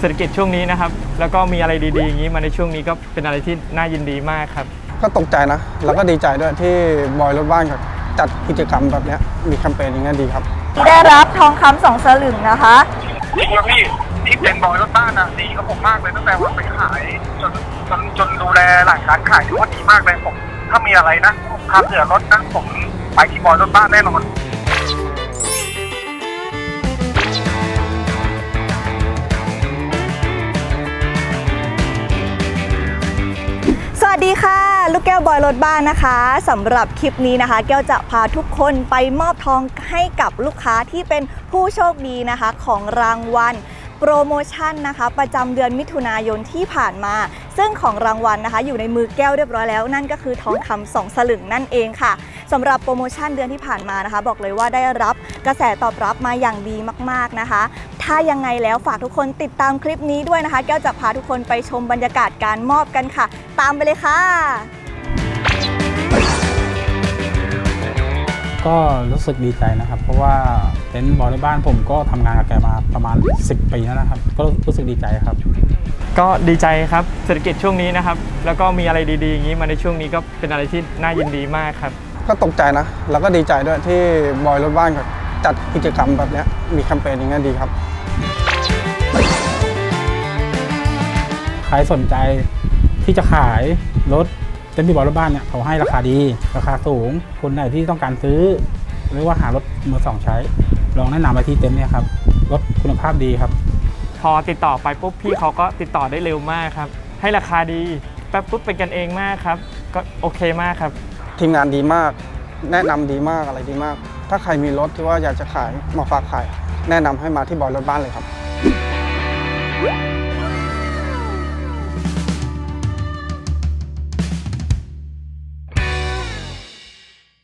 เศรษฐกิจช่วงนี้นะครับ แล้วก็มีอะไรดีๆอย่างนี้มาในช่วงนี้ก็เป็นอะไรที่น่ายินดีมากครับ ก็ตกใจนะ แล้วก็ดีใจด้วยที่บอยรถบ้านครับจัดกิจกรรมแบบเนี้ยมีแคมเปญอย่างเงี้ยดีครับ ที่ได้รับทองคำสองสลึงนะคะ จริงแล้วพี่ที่เป็นบอยรถบ้านอะดีกับผมมากเลยตั้งแต่วันไปขายจนจนจนดูแลหลังการขายถือว่าดีมากเลยผมถ้ามีอะไรนะทำเหลือรถนะผมไปที่บอยรถบ้านแน่นอน วัสดีค่ะ ลูกแก้วบอยรถบ้านนะคะสำหรับคลิปนี้นะคะ แก้วจะพาทุกคนไปมอบทองให้กับลูกค้าที่เป็นผู้โชคดีนะคะของรางวัลโปรโมชั่นนะคะ ประจำเดือนมิถุนายนที่ผ่านมา ซึ่งของรางวัลนะคะ อยู่ในมือแก้วเรียบร้อยแล้ว นั่นก็คือทองคำสองสลึงนั่นเองค่ะสำหรับโปรโมชั่นเดือนที่ผ่านมานะคะ บอกเลยว่าได้รับ กระแสตอบรับมาอย่างดีมากๆนะคะ ถ้ายังไงแล้วฝากทุกคนติดตามคลิปนี้ด้วยนะคะ แก้วจะพาทุกคนไปชมบรรยากาศการมอบกันค่ะ ตามไปเลยค่ะ ก็รู้สึกดีใจนะครับ เพราะว่าเต็นท์บอลในบ้านผมก็ทำงานกับแกมาประมาณ 10 ปีแล้วนะครับ ก็รู้สึกดีใจครับ ก็ดีใจครับเศรษฐกิจช่วงนี้นะครับ แล้วก็มีอะไรดีๆอย่างนี้มาในช่วงนี้ก็เป็นอะไรที่น่ายินดีมากครับ ก็ตกใจนะ แล้วก็ดีใจด้วยที่บอยรถบ้านครับ จัดกิจกรรมแบบเนี้ยมีแคมเปญอย่างเงี้ยดีครับ ใครสนใจที่จะขายรถเต็นท์ที่บอลรถบ้านเนี่ยเขาให้ราคาดี ราคาสูง คนไหนที่ต้องการซื้อ หรือว่าหารถมือสองใช้ ลองแนะนำไปที่เต็นท์เนี่ยครับ รถคุณภาพดีครับ พอติดต่อไปปุ๊บพี่เขาก็ติดต่อได้เร็วมากครับ ให้ราคาดีแป๊บปุ๊บเป็นกันเองมากครับ ก็โอเคมากครับ ทีมงานดีมาก แนะนำดีมากอะไรดีมาก ถ้าใครมีรถที่ว่าอยากจะขายมาฝากขาย แนะนำให้มาที่บอยรถบ้านเลยครับ